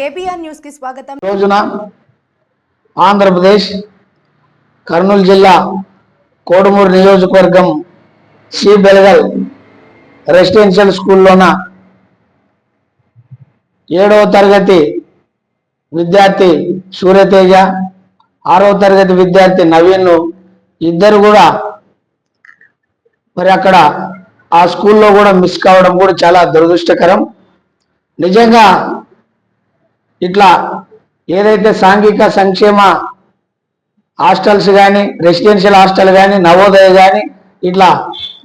KBR న్యూస్కి స్వాగతం. రోజున ఆంధ్రప్రదేశ్ కర్నూలు జిల్లా కోడుమూరు నియోజకవర్గం సి బెలగల్ రెసిడెన్షియల్ స్కూల్లోన ఏడవ తరగతి విద్యార్థి సూర్యతేజ ఆరవ తరగతి విద్యార్థి నవీన్ ఇద్దరు కూడా మరి అక్కడ ఆ స్కూల్లో కూడా మిస్ కావడం కూడా చాలా దురదృష్టకరం. నిజంగా ఇట్లా ఏదైతే సాంఘిక సంక్షేమ హాస్టల్స్ కానీ రెసిడెన్షియల్ హాస్టల్ కానీ నవోదయ కానీ ఇట్లా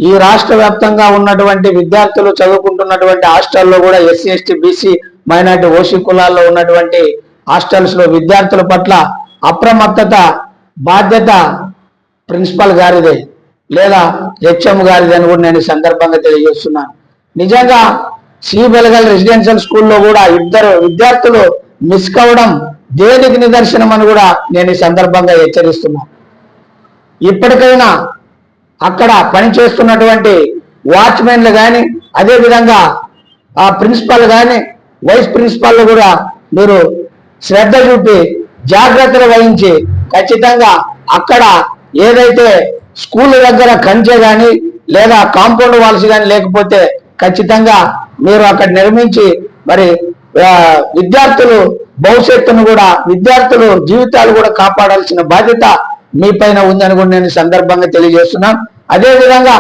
ఈ రాష్ట్ర వ్యాప్తంగా ఉన్నటువంటి విద్యార్థులు చదువుకుంటున్నటువంటి హాస్టల్లో కూడా SC ST BC minority OC కులాల్లో ఉన్నటువంటి హాస్టల్స్లో విద్యార్థుల పట్ల అప్రమత్తత బాధ్యత ప్రిన్సిపల్ గారిదే లేదా హెచ్ఎం గారిది అని కూడా నేను ఈ సందర్భంగా తెలియజేస్తున్నాను. నిజంగా సి బెలగల్ రెసిడెన్షియల్ స్కూల్లో కూడా ఇద్దరు విద్యార్థులు మిస్ కావడం దేనికి నిదర్శనం అని కూడా నేను ఈ సందర్భంగా హెచ్చరిస్తున్నాను ఇప్పటికైనా అక్కడ పనిచేస్తున్నటువంటి వాచ్మెన్లు కానీ అదేవిధంగా ఆ ప్రిన్సిపల్ కానీ వైస్ ప్రిన్సిపాల్ కూడా మీరు శ్రద్ధ చూపి జాగ్రత్తలు వహించి ఖచ్చితంగా అక్కడ ఏదైతే స్కూల్ దగ్గర కంచె కానీ లేదా కాంపౌండ్ వాల్స్ కానీ లేకపోతే ఖచ్చితంగా మీరు అక్కడ నిర్మించి మరి విద్యార్థులు భవిష్యత్తును కూడా విద్యార్థులు జీవితాలు కూడా కాపాడాల్సిన బాధ్యత మీ పైన ఉందని కూడా నేను సందర్భంగా తెలియజేస్తున్నాను. అదేవిధంగా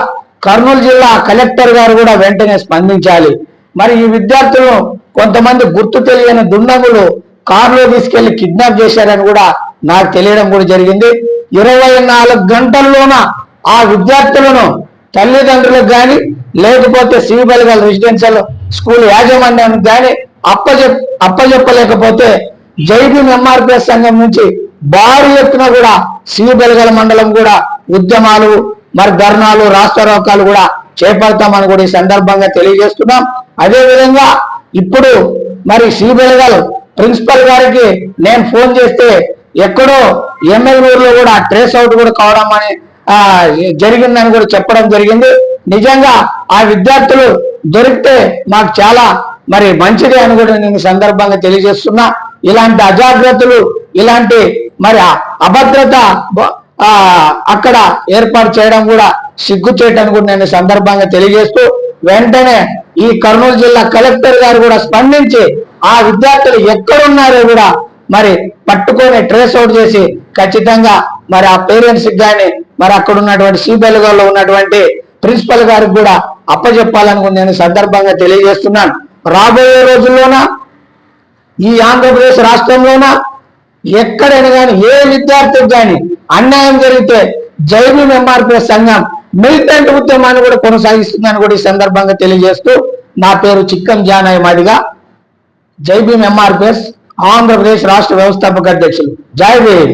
కర్నూలు జిల్లా కలెక్టర్ గారు కూడా వెంటనే స్పందించాలి. మరి ఈ విద్యార్థులను కొంతమంది గుర్తు తెలియని దుండగులు కారులో తీసుకెళ్ళి కిడ్నాప్ చేశారని కూడా నాకు తెలియడం కూడా జరిగింది. ఇరవై నాలుగు గంటల్లోన ఆ విద్యార్థులను తల్లిదండ్రులకు కానీ లేకపోతే సివిబల్గల్ రెసిడెన్షియల్ స్కూల్ యాజమాన్యానికి కానీ అప్పచెప్ అప్పచెప్పలేకపోతే జైబీన్ ఎంఆర్పిఎస్ సంఘం నుంచి భారీ ఎత్తున కూడా సివిబెలగల మండలం కూడా ఉద్యమాలు మరి ధర్నాలు రాష్ట్రోకాలు కూడా చేపడతామని కూడా ఈ సందర్భంగా తెలియజేస్తున్నాం. అదేవిధంగా ఇప్పుడు మరి సిబిఎల్గల్ ప్రిన్సిపల్ గారికి నేను ఫోన్ చేస్తే ఎక్కడో ఎమ్మెల్యేలో కూడా ట్రేస్ అవుట్ కూడా కావడం అని జరిగిందని కూడా చెప్పడం జరిగింది. నిజంగా ఆ విద్యార్థులు దొరికితే మాకు చాలా మరి మంచిది అని కూడా నేను సందర్భంగా తెలియజేస్తున్నా. ఇలాంటి అజాగ్రత్తలు ఇలాంటి మరి అభద్రత బ- అక్కడ ఏర్పాటు చేయడం కూడా సిగ్గు చేయటం కూడా నేను సందర్భంగా తెలియజేస్తూ వెంటనే ఈ కర్నూలు జిల్లా కలెక్టర్ గారు కూడా స్పందించి ఆ విద్యార్థులు ఎక్కడున్నారో కూడా మరి పట్టుకొని ట్రేస్ అవుట్ చేసి ఖచ్చితంగా మరి ఆ పేరెంట్స్ కానీ మరి అక్కడ ఉన్నటువంటి సిబిఎల్గాలో ఉన్నటువంటి ప్రిన్సిపల్ గారికి కూడా అప్పచెప్పాలని నేను సందర్భంగా తెలియజేస్తున్నాను. రాబోయే రోజుల్లోన? ఈ ఆంధ్రప్రదేశ్ రాష్ట్రంలోన? ఎక్కడైనా కానీ ఏ విద్యార్థికి కానీ అన్యాయం జరిగితే జైబీ ఎంఆర్పిఎస్ సంఘం మిలిటెంట్ ఉద్యమాన్ని కూడా కొనసాగిస్తుందని కూడా ఈ సందర్భంగా తెలియజేస్తూ నా పేరు చిక్కం జానయ్య మాదిగా. జైబీఎం ఎంఆర్పిఎస్ ఆంధ్రప్రదేశ్ రాష్ట్ర వ్యవస్థాపక అధ్యక్షులు. జై భీమ్.